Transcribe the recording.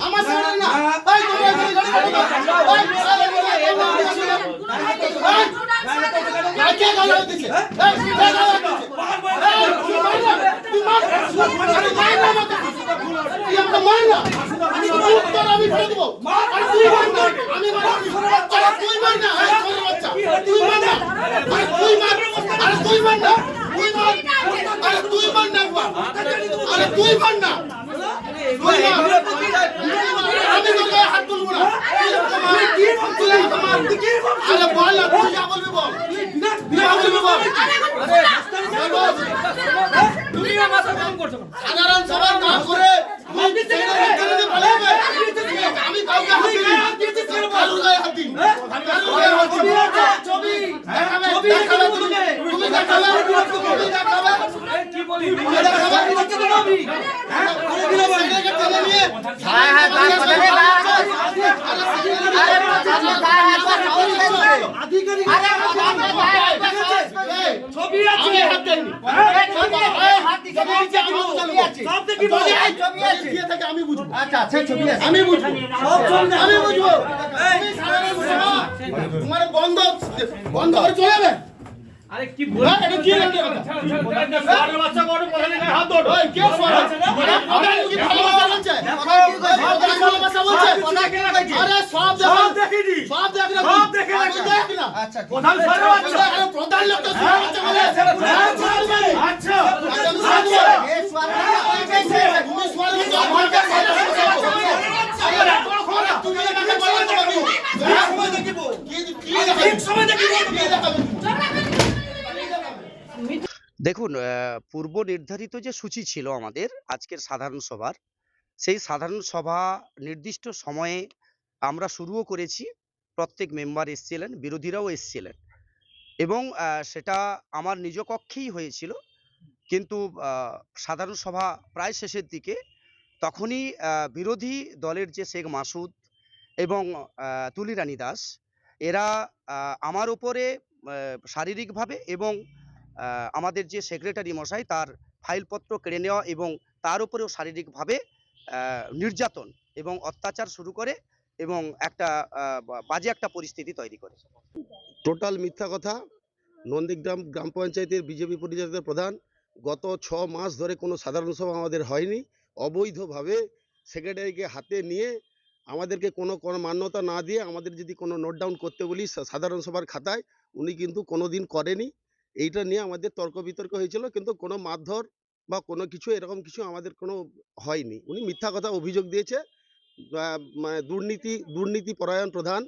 আমার তুমি আমার সাথে করছ কেন? সাধারণ সবার না করে তুমি ছেলেদের ভিতরে দিয়ে পালাবে। আমি কাউকে হাত দিইনি। কারুর গায়ে হাত দিইনি। কারুর গায়ে হাত দিইনি। দেখাবে, দেখাবে তুমি। তুমি দেখাবে, তুমি দেখাবে। এই কি বলি? তুমি দেখাবে। ছেলেকে টেনে নিয়ে এই, ছবি আছে হাত দেইনি। আমি বুঝব। বুঝব আচ্ছা ছবি আছে আমি বুঝব। আমি বুঝব তোমার বন্ধ বন্ধ করে চলে যাবে আরে কি বলি? হ্যাঁ, কি লাগে কথা? বাচ্চা বড় প্রধানের গায়ে হাত ধরো। ওই, কে সোয়াল? প্রধান কি ভালোবাসা বলছে? ভালোবাসা বলছে? আরে, সব দেখো। সব দেখিনি। সব দেখ না সব দেখে তুই দেখ না। আচ্ছা প্রধান ছোট বাচ্চা। আরে, প্রধান লোক তো সোয়াল বাচ্চা বলে। হ্যাঁ, বলে। আচ্ছা আচ্ছা, তুমি সোয়াল বলে। এ সোয়াল তুমি সোয়াল বলছো, আমার কাছে সোয়াল বলছো। আরে, তুমি আমাকে বলো তো আমি। কি- কি দেখাবি? কি দেখাবি? দেখুন পূর্ব নির্ধারিত যে সূচি ছিল আমাদের আজকের সাধারণ সভার, সেই সাধারণ সভা নির্দিষ্ট সময়ে আমরা শুরুও করেছি। প্রত্যেক মেম্বার এসছিলেন, বিরোধীরাও এসছিলেন। এবং সেটা আমার নিজ কক্ষেই হয়েছিল। কিন্তু সাধারণ সভা প্রায় শেষের দিকে তখনই বিরোধী দলের যে শেখ মাসুদ এবং তুলিরানী দাস, এরা আমার উপরে শারীরিকভাবে এবং আমাদের যে সেক্রেটারি মশাই তার ফাইলপত্র কেড়ে নেওয়া এবং তার উপরেও শারীরিকভাবে নির্যাতন এবং অত্যাচার শুরু করে এবং একটা বাজে একটা পরিস্থিতি তৈরি করে। টোটাল মিথ্যা কথা, নন্দীগ্রাম গ্রাম পঞ্চায়েতের বিজেপি পরিচালিত প্রধান, গত ছ মাস ধরে কোনো সাধারণ সভা আমাদের হয়নি। অবৈধভাবে সেক্রেটারিকে হাতে নিয়ে আমাদেরকে কোনো কোনো মান্যতা না দিয়ে আমাদের যদি কোনো নোট ডাউন করতে বলি সাধারণ সভার খাতায়, উনি কিন্তু কোনো দিন করেনি। এইটা নিয়ে আমাদের তর্ক বিতর্ক হয়েছিল। কিন্তু কোনো মারধর বা কোনো কিছু এরকম কিছু আমাদের কোনো হয়নি। উনি মিথ্যা কথা অভিযোগ দিয়েছে। মানে দুর্নীতি দুর্নীতি পরায়ণ প্রধান।